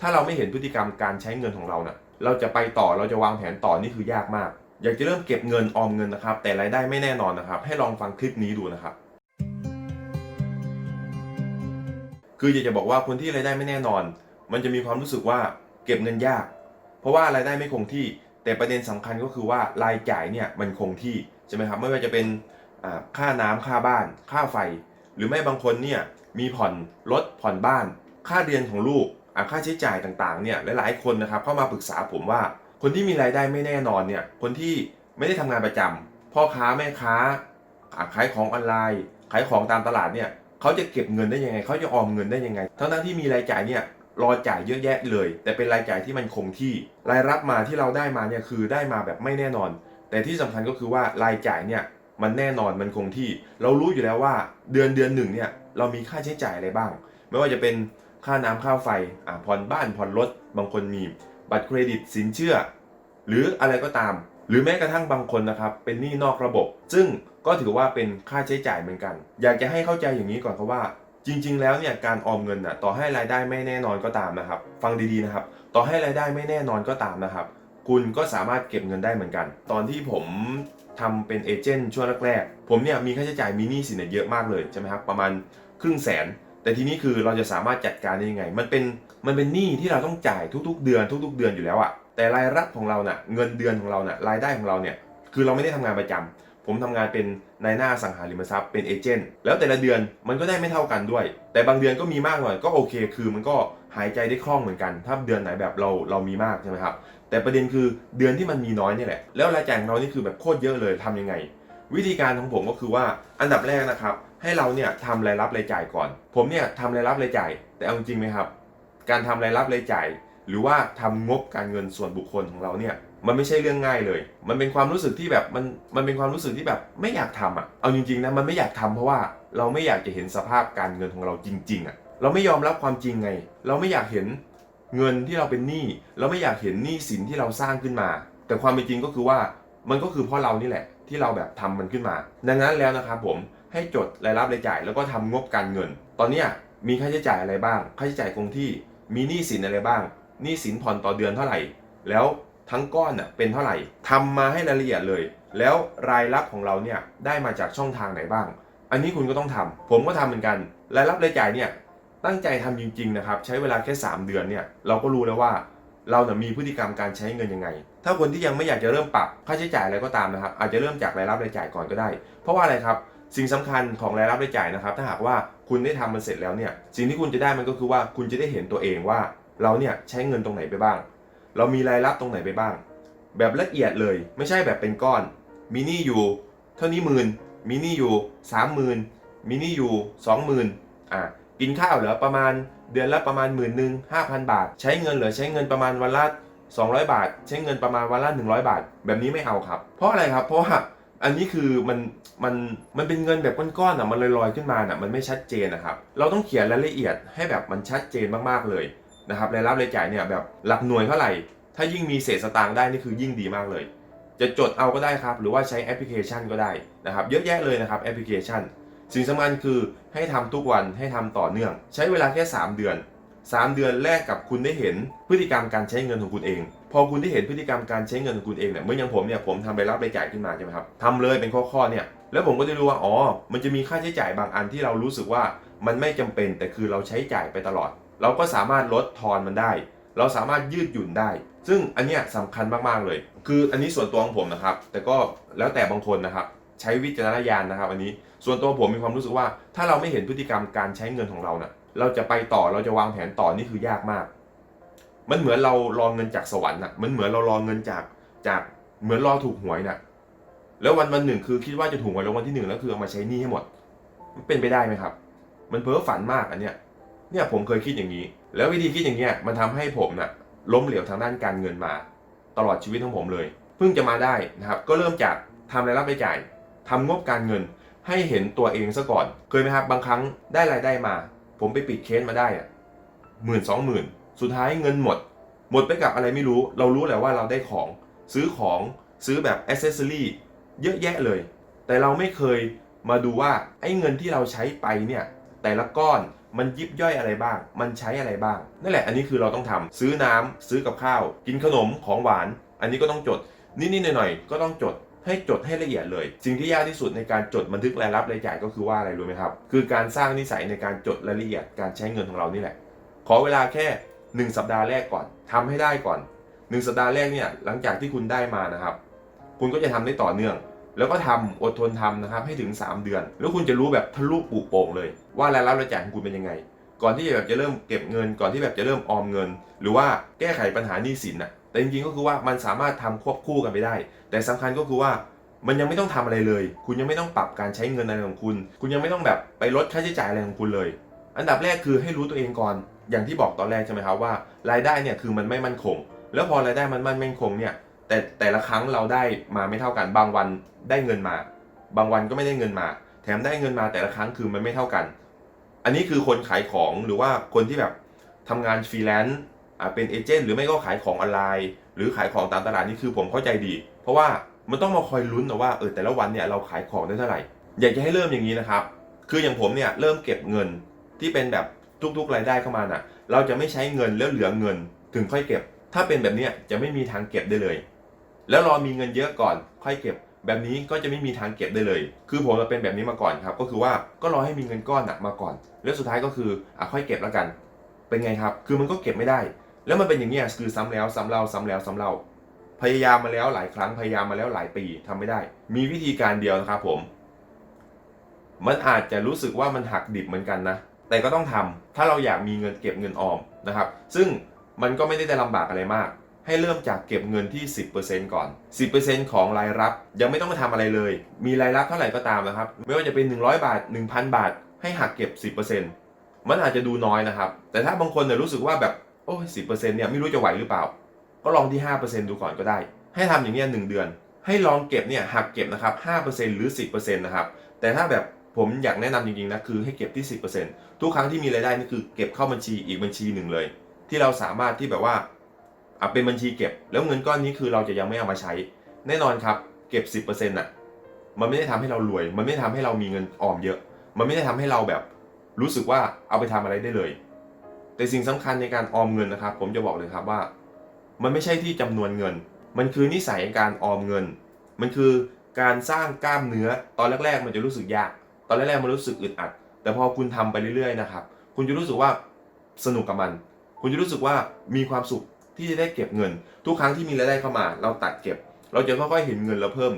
ถ้าเราไม่เห็นพฤติกรรมการใช้เงินของเราเนะ่ะเราจะไปต่อเราจะวางแผนต่อนี่คือยากมาก อยากจะเริ่มเก็บเงินออมเงินนะครับ แต่รายได้ไม่แน่นอนนะครับ ให้ลองฟังคลิปนี้ดูนะครับ คืออยากจะบอกว่าคนที่รายได้ไม่แน่นอน มันจะมีความรู้สึกว่าเก็บเงินยาก เพราะว่ารายได้ไม่คงที่ แต่ประเด็นสำคัญก็คือว่ารายจ่ายเนี่ยมันคงที่ใช่ไหมครับไม่ว่าจะเป็นค่าน้ำค่าบ้าน ค่าไฟ หรือไม่บางคนเนี่ยมีผ่อนรถผ่อนบ้าน ค่าเรียนของลูก ค่าใช้จ่ายต่างๆเนี่ยหลายๆคนนะครับเข้ามาปรึกษาผมว่า คนที่มีรายได้ไม่แน่นอนเนี่ยคนที่ไม่ได้ทำงานประจำพ่อค้าแม่ค้าขายของออนไลน์ ขายของตามตลาดเนี่ยเขาจะเก็บเงินได้ยังไงเขาจะออมเงินได้ยังไงทั้งๆที่มีรายจ่ายเนี่ยรอจ่ายเยอะแยะเลย แต่เป็นรายจ่ายที่มันคงที่ รายรับมาที่เราได้มาเนี่ยคือได้มาแบบไม่แน่นอน แต่ที่สำคัญก็คือว่ารายจ่ายเนี่ยมันแน่นอนมันคงที่ เรารู้อยู่แล้วว่าเดือนเดือนหนึ่งเนี่ยเรามีค่าใช้จ่ายอะไรบ้าง ไม่ว่าจะเป็น ค่าน้ำค่าไฟอ่าผ่อนบ้านผ่อนรถ บางคนมีบัตรเครดิตสินเชื่อ หรืออะไรก็ตาม หรือแม้กระทั่งบางคนนะครับ เป็นหนี้นอกระบบ ซึ่งก็ถือว่าเป็นค่าใช้จ่ายเหมือนกัน อยากจะให้เข้าใจอย่างนี้ก่อนครับว่า จริง ๆ แล้วเนี่ยการออมเงินน่ะต่อให้รายได้ไม่แน่นอนก็ตามนะครับ ฟังดีๆนะครับ ต่อให้รายได้ไม่แน่นอนก็ตามนะครับ คุณก็สามารถเก็บเงินได้เหมือนกัน ตอนที่ผมทำเป็นเอเจนต์ช่วงแรกๆ ผมเนี่ยมีค่าใช้จ่ายมีหนี้สินเยอะมากเลยใช่ไหมครับประมาณครึ่งแสน แต่ทีนี้คือเราจะสามารถจัดการได้ยังไง มันเป็นมันเป็นหนี้ที่เราต้องจ่ายทุกๆ เดือนทุก ๆ เดือนอยู่แล้วอะแต่รายรับของเราเน่ะเงินเดือนของเราเน่ะรายได้ของเราเนี่ยคือเราไม่ได้ทำงานประจำผมทำงานเป็นนายหน้าสังหาริมทรัพย์เป็นเอเจนต์แล้วแต่ละเดือนมันก็ได้ไม่เท่ากันด้วย แต่บางเดือนก็มีมากหน่อยก็โอเค คือมันก็หายใจได้คล่องเหมือนกัน ถ้าเดือนไหนแบบเราเรามีมากใช่ไหมครับแต่ประเด็นคือเดือนที่มันมีน้อยนี่แหละแล้วรายจ่ายของเรานี่คือแบบโคตรเยอะเลยทำยังไง วิธีการของผมก็คือว่าอันดับแรกนะครับ ให้เราเนี่ยทำรายรับรายจ่ายก่อน ผมเนี่ยทำรายรับรายจ่าย แต่เอาจริงไหมครับ การทำรายรับรายจ่าย หรือว่าทำงบการเงินส่วนบุคคลของเราเนี่ยมันไม่ใช่เรื่องง่ายเลย มันเป็นความรู้สึกที่แบบมันมันเป็นความรู้สึกที่แบบไม่อยากทำอะ เอาจริงๆนะมันไม่อยากทำเพราะว่าเราไม่อยากจะเห็นสภาพการเงินของเราจริงๆอะ เราไม่ยอมรับความจริงไง เราไม่อยากเห็นเงินที่เราเป็นหนี้ เราไม่อยากเห็นหนี้สินที่เราสร้างขึ้นมา แต่ความเป็นจริงก็คือว่ามันก็คือเพราะเรานี่แหละ ที่เราแบบทำมันขึ้นมา ดังนั้นแล้วนะครับผมให้จดรายรับรายจ่าย แล้วก็ทำงบการเงิน ตอนนี้มีค่าใช้จ่ายอะไรบ้าง ค่าใช้จ่ายคงที่มีหนี้สินอะไรบ้างหนี้สินผ่อนต่อเดือนเท่าไหร่ แล้วทั้งก้อนน่ะเป็นเท่าไหร่ทำมาให้รายละเอียดเลย แล้วรายรับของเราเนี่ยได้มาจากช่องทางไหนบ้าง อันนี้คุณก็ต้องทำผมก็ทำเหมือนกัน รายรับรายจ่ายเนี่ยตั้งใจทำจริงๆนะครับ ใช้เวลาแค่ 3 เดือนเนี่ยเราก็รู้แล้วว่าเราเนี่ยมีพฤติกรรมการใช้เงินยังไง ถ้าคนที่ยังไม่อยากจะเริ่มปรับค่าใช้จ่ายอะไรก็ตามนะครับ อาจจะเริ่มจากรายรับรายจ่ายก่อนก็ได้ เพราะว่าอะไรครับสิ่งสำคัญของรายรับรายจ่ายนะครับ ถ้าหากว่าคุณได้ทำมันเสร็จแล้วเนี่ยสิ่งที่คุณจะได้มันก็คือว่าคุณจะได้เห็นตัวเองว่า เราเนี่ยใช้เงินตรงไหนไปบ้าง เรามีรายรับตรงไหนไปบ้าง แบบละเอียดเลยไม่ใช่แบบเป็นก้อนมีหนี้อยู่ เท่านี้หมื่นมีหนี้อยู่สามหมื่นมีหนี้อยู่สองหมื่นอะกินข้าวเหลือประมาณเดือนละประมาณหมื่นหนึ่งห้าพันบาท ใช้เงินเหลือใช้เงินประมาณวันละ 200 บาท ใช้เงินประมาณวันละ100 บาท แบบนี้ไม่เอาครับ เพราะอะไรครับ เพราะว่าอันนี้คือมันมันมันเป็นเงินแบบก้อนๆอะมันลอยๆขึ้นมาอะมันไม่ชัดเจนนะครับเราต้องเขียนรายละเอียดให้แบบมันชัดเจนมากๆเลยนะครับรายรับรายจ่ายเนี่ยแบบหลักหน่วยเท่าไหร่ ถ้ายิ่งมีเศษสตางค์ได้นี่คือยิ่งดีมากเลย จะจดเอาก็ได้ครับ หรือว่าใช้แอปพลิเคชันก็ได้นะครับ เยอะแยะเลยนะครับแอปพลิเคชัน สิ่งสำคัญคือให้ทำทุกวันให้ทำต่อเนื่อง ใช้เวลาแค่ 3 เดือน 3 เดือนแรกกับคุณได้เห็นพฤติกรรมการใช้เงินของคุณเอง พอคุณได้เห็นพฤติกรรมการใช้เงินของคุณเองเนี่ยเมื่ออย่างผมเนี่ยผมทำรายรับรายจ่ายขึ้นมาใช่ไหมครับทำเลยเป็นข้อๆเนี่ยแล้วผมก็จะรู้ว่าอ๋อมันจะมีค่าใช้จ่ายบางอันที่เรารู้สึกว่ามันไม่จำเป็นแต่คือเราใช้จ่ายไปตลอด เราก็สามารถลดทอนมันได้ เราสามารถยืดหยุ่นได้ ซึ่งอันเนี้ยสำคัญมากๆเลย คืออันนี้ส่วนตัวของผมนะครับ แต่ก็แล้วแต่บางคนนะครับ ใช้วิจารณญาณนะครับ อันนี้ส่วนตัวผมมีความรู้สึกว่า ถ้าเราไม่เห็นพฤติกรรมการใช้เงินของเราเนะ่ะเราจะไปต่อเราจะวางแผนต่อนี่คือยากมาก มันเหมือนเรารอเงินจากสวรรค์น่ะมันเหมือนเรารอเงินจากจากเหมือนรอถูกหวยน่ะแล้ววันวันหนึ่งคือคิดว่าจะถูกหวยรางวัลที่หนึ่งแล้วคือเอามาใช้หนี้ให้หมด มันเป็นไปได้ไหมครับ มันเพ้อฝันมากอันเนี้ยเนี่ยผมเคยคิดอย่างนี้ แล้ววิธีคิดอย่างเงี้ยมันทำให้ผมน่ะล้มเหลวทางด้านการเงินมา ตลอดชีวิตของผมเลย เพิ่งจะมาได้นะครับ ก็เริ่มจากทำรายรับรายจ่าย ทำงบการเงินให้เห็นตัวเองซะก่อน เคยไหมครับบางครั้งได้รายได้มา ผมไปปิดเคสมาได้อะหมื่นสองหมื่นสุดท้ายเงินหมด หมดไปกับอะไรไม่รู้ เรารู้แหละว่าเราได้ของ ซื้อของซื้อแบบอ c เซสซอรี่เยอะแยะเลย แต่เราไม่เคยมาดูว่าไอ้เงินที่เราใช้ไปเนี่ย แต่ละก้อนมันยิบย่อยอะไรบ้าง มันใช้อะไรบ้าง นั่นแหละ อันนี้คือเราต้องทำซื้อน้ำซื้อกับข้าว กินขนมของหวาน อันนี้ก็ต้องจดนิดๆหน่อยๆก็ต้องจด ให้จดให้ละเอียดเลย สิ่งที่ยากที่สุดในการจดบันทึกรายรับรายจ่ายก็คือว่าอะไรรู้ไหมครับ คือการสร้างนิสัยในการจดรายละเอียดการใช้เงินของเรานี่แหละ ขอเวลาแค่ 1 สัปดาห์แรกก่อนทำให้ได้ก่อน 1 สัปดาห์แรกเนี่ยหลังจากที่คุณได้มานะครับ คุณก็จะทำได้ต่อเนื่อง แล้วก็ทำอดทนทำนะครับให้ถึง 3 เดือน แล้วคุณจะรู้แบบทะลุปุโป่งเลย ว่ารายรับรายจ่ายของคุณเป็นยังไง ก่อนที่แบบจะเริ่มเก็บเงิน ก่อนที่แบบจะเริ่มออมเงิน หรือว่าแก้ไขปัญหาหนี้สินน่ะ แต่จริงๆก็คือว่ามันสามารถทำควบคู่กันไปได้ แต่สำคัญก็คือว่ามันยังไม่ต้องทำอะไรเลย คุณยังไม่ต้องปรับการใช้เงินอะไรของคุณ คุณยังไม่ต้องแบบไปลดค่าใช้จ่ายอะไรของคุณเลย อันดับแรกคือให้รู้ตัวเองก่อน อย่างที่บอกตอนแรกใช่ไหมครับว่ารายได้เนี่ยคือมันไม่มั่นคง แล้วพอรายได้มันมันมั่นคงเนี่ยแต่แต่ละครั้งเราได้มาไม่เท่ากันบางวันได้เงินมา บางวันก็ไม่ได้เงินมา แถมได้เงินมาแต่ละครั้งคือมันไม่เท่ากัน อันนี้คือคนขายของหรือว่าคนที่แบบทำงานฟรีแลนซ์ เป็นเอเจนต์หรือไม่ก็ขายของออนไลน์ หรือขายของตามตลาดนี่คือผมเข้าใจดี เพราะว่ามันต้องมาคอยลุ้นนะว่าเออแต่ละวันเนี่ยเราขายของได้เท่าไหร่ อยากจะให้เริ่มอย่างนี้นะครับ คืออย่างผมเนี่ยเริ่มเก็บเงินที่เป็นแบบทุกๆรายได้เข้ามาน่ะ เราจะไม่ใช้เงินแล้วเหลือเงิน ถึงค่อยเก็บ ถ้าเป็นแบบเนี้ยจะไม่มีทางเก็บได้เลย แล้วรอมีเงินเยอะก่อน ค่อยเก็บ แบบนี้ก็จะไม่มีทางเก็บได้เลย คือผมเป็นแบบนี้มาก่อนครับ ก็คือว่าก็รอให้มีเงินก้อนหนักมาก่อน แล้วสุดท้ายก็คืออะค่อยเก็บแล้วกัน เป็นไงครับ คือมันก็เก็บไม่ได้ แล้วมันเป็นอย่างนี้ยคือซ้ำแล้วซ้ำเล่าซ้ำแล้วซ้ำเล่าพยายามมาแล้วหลายครั้งพยายามมาแล้วหลายปีทำไม่ได้ มีวิธีการเดียวนะครับผม มันอาจจะรู้สึกว่ามันหักดิบเหมือนกันนะ แต่ก็ต้องทำถ้าเราอยากมีเงินเก็บเงินออมนะครับ ซึ่งมันก็ไม่ได้ได้ลำบากอะไรมาก ให้เริ่มจากเก็บเงินที่ 10%ก่อน 10%ของรายรับ ยังไม่ต้องมาทำอะไรเลย มีรายรับเท่าไหร่ก็ตามนะครับ ไม่ว่าจะเป็น 100 บาท 1,000 บาท ให้หักเก็บ 10%มันอาจจะดูน้อยนะครับ แต่ถ้าบางคนเนี่ยรู้สึกว่าแบบ โอ้ย10%เนี่ยไม่รู้จะไหวหรือเปล่า ก็ลองที่ 5%ดูก่อนก็ได้ ให้ทำอย่างเงี้ยหเดือน ให้ลองเก็บเนี่ยหักเก็บนะครับ5%หรือ 10%นะครับแต่ถ้าแบบผมอยากแนะนำจริงๆนะคือให้เก็บที่ 10%ทุกครั้งที่มีรายได้นี่คือเก็บเข้าบัญชีอีกบัญชีหนึ่งเลย ที่เราสามารถที่แบบว่าอะเป็นบัญชีเก็บ แล้วเงินก้อนนี้คือเราจะยังไม่เอามาใช้ แน่นอนครับเก็บ 10%น่ะมันไม่ได้ทำให้เรารวย มันไม่ได้ทำให้เรามีเงินออมเยอะ มันไม่ได้ทำให้เราแบบรู้สึกว่าเอาไปทำอะไรได้เลย แต่สิ่งสำคัญในการออมเงินนะครับ ผมจะบอกเลยครับว่า มันไม่ใช่ที่จำนวนเงิน มันคือนิสัยการออมเงิน มันคือการสร้างกล้ามเนื้อตอนแรก ๆ มันจะรู้สึกยาก ตอนแรกๆมันรู้สึกอึดอัด แต่พอคุณทำไปเรื่อยๆนะครับ คุณจะรู้สึกว่าสนุกกับมัน คุณจะรู้สึกว่ามีความสุขที่จะได้เก็บเงิน ทุกครั้งที่มีรายได้เข้ามา เราตัดเก็บ เราจะค่อยๆเห็นเงินเราเพิ่ม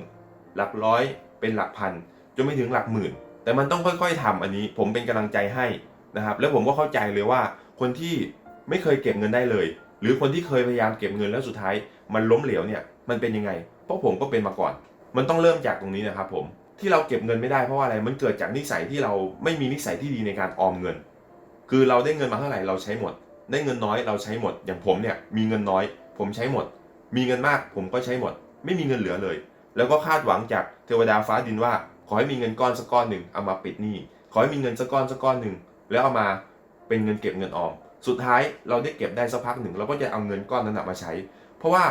หลักร้อยเป็นหลักพันจนไม่ถึงหลักหมื่น แต่มันต้องค่อยๆทำอันนี้ ผมเป็นกำลังใจให้นะครับ แล้วผมก็เข้าใจเลยว่า คนที่ไม่เคยเก็บเงินได้เลย หรือคนที่เคยพยายามเก็บเงินแล้วสุดท้าย มันล้มเหลวเนี่ยมันเป็นยังไง เพราะผมก็เป็นมาก่อน มันต้องเริ่มจากตรงนี้นะครับผมที่เราเก็บเงินไม่ได้เพราะว่าอะไรมันเกิดจากนิสัยที่เราไม่มีนิสัยที่ดีในการออมเงิน คือเราได้เงินมาเท่าไหร่เราใช้หมด ได้เงินน้อยเราใช้หมด อย่างผมเนี่ยมีเงินน้อย ผมใช้หมด มีเงินมากผมก็ใช้หมด ไม่มีเงินเหลือเลย แล้วก็คาดหวังจากเทวดาฟ้าดินว่า ขอให้มีเงินก้อนสักก้อนหนึ่งเอามาปิดหนี้ขอให้มีเงินสักก้อนสักก้อนหนึ่งแล้วเอามา เป็นเงินเก็บเงินออม สุดท้ายเราได้เก็บได้สักพักหนึ่งเราก็จะเอาเงินก้อนนั้นมาใช้ เพราะว่า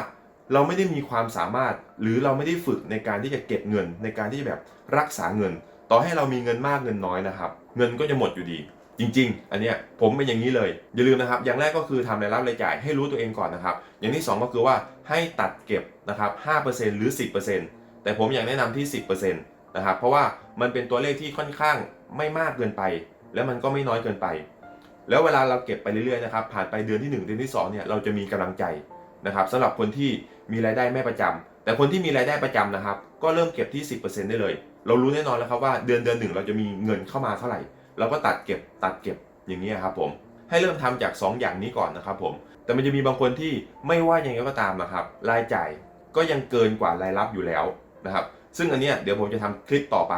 เราไม่ได้มีความสามารถหรือเราไม่ได้ฝึกในการที่จะเก็บเงิน ในการที่จะแบบรักษาเงิน ต่อให้เรามีเงินมากเงินน้อยนะครับ เงินก็จะหมดอยู่ดี จริง ๆ อันเนี้ยผมเป็นอย่างนี้เลย อย่าลืมนะครับ อย่างแรกก็คือทำรายรับรายจ่ายให้รู้ตัวเองก่อนนะครับ อย่างที่ 2 ก็คือว่าให้ตัดเก็บนะครับ5%หรือ 10%แต่ผมอยากแนะนำที่ 10%นะครับเพราะว่ามันเป็นตัวเลขที่ค่อนข้างไม่มากเกินไป และมันก็ไม่น้อยเกินไป แล้วเวลาเราเก็บไปเรื่อยๆนะครับผ่านไปเดือนที่ 1 เดือนที่2เนี่ยเราจะมีกำลังใจนะครับสำหรับคนที่มีรายได้ไม่ประจำแต่คนที่มีรายได้ประจำนะครับก็เริ่มเก็บที่ 10%ได้เลย เรารู้แน่นอนแล้วครับว่าเดือนเดือนหนึ่งเราจะมีเงินเข้ามาเท่าไหร่เราก็ตัดเก็บตัดเก็บอย่างนี้ครับผมให้เริ่มทำจาก 2 อย่างนี้ก่อนนะครับผมแต่มันจะมีบางคนที่ไม่ว่าย่างไรก็ตามนะครับรายจ่ายก็ยังเกินกว่ารายรับอยู่แล้วนะครับซึ่งอันเนี้ยเดี๋ยวผมจะทำคลิปต่อไป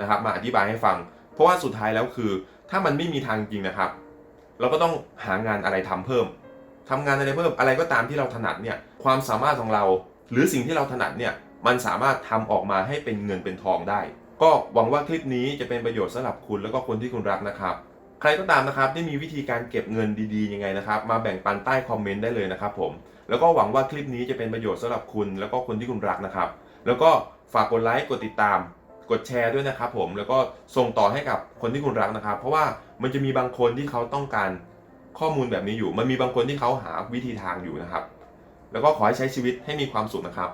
นะครับมาอธิบายให้ฟัง เพราะว่าสุดท้ายแล้วคือ ถ้ามันไม่มีทางจริงนะครับ เราก็ต้องหางานอะไรทำเพิ่มทำงานอะไรเพิ่มอะไรก็ตามที่เราถนัดเนี่ยความสามารถของเรา หรือสิ่งที่เราถนัดเนี่ยมันสามารถทำออกมาให้เป็นเงินเป็นทองได้ ก็หวังว่าคลิปนี้จะเป็นประโยชน์สำหรับคุณแล้วก็คนที่คุณรักนะครับ ใครก็ตามนะครับที่มีวิธีการเก็บเงินดีๆยังไงนะครับ มาแบ่งปันใต้คอมเมนต์ได้เลยนะครับผมแล้วก็หวังว่าคลิปนี้จะเป็นประโยชน์สำหรับคุณ แล้วก็คนที่คุณรักนะครับ แล้วก็ฝากกดไลค์กดติดตาม กดแชร์ด้วยนะครับผมแล้วก็ส่งต่อให้กับคนที่คุณรักนะครับ เพราะว่ามันจะมีบางคนที่เขาต้องการข้อมูลแบบนี้อยู่ มันมีบางคนที่เขาหาวิธีทางอยู่นะครับ แล้วก็ขอให้ใช้ชีวิตให้มีความสุขนะครับ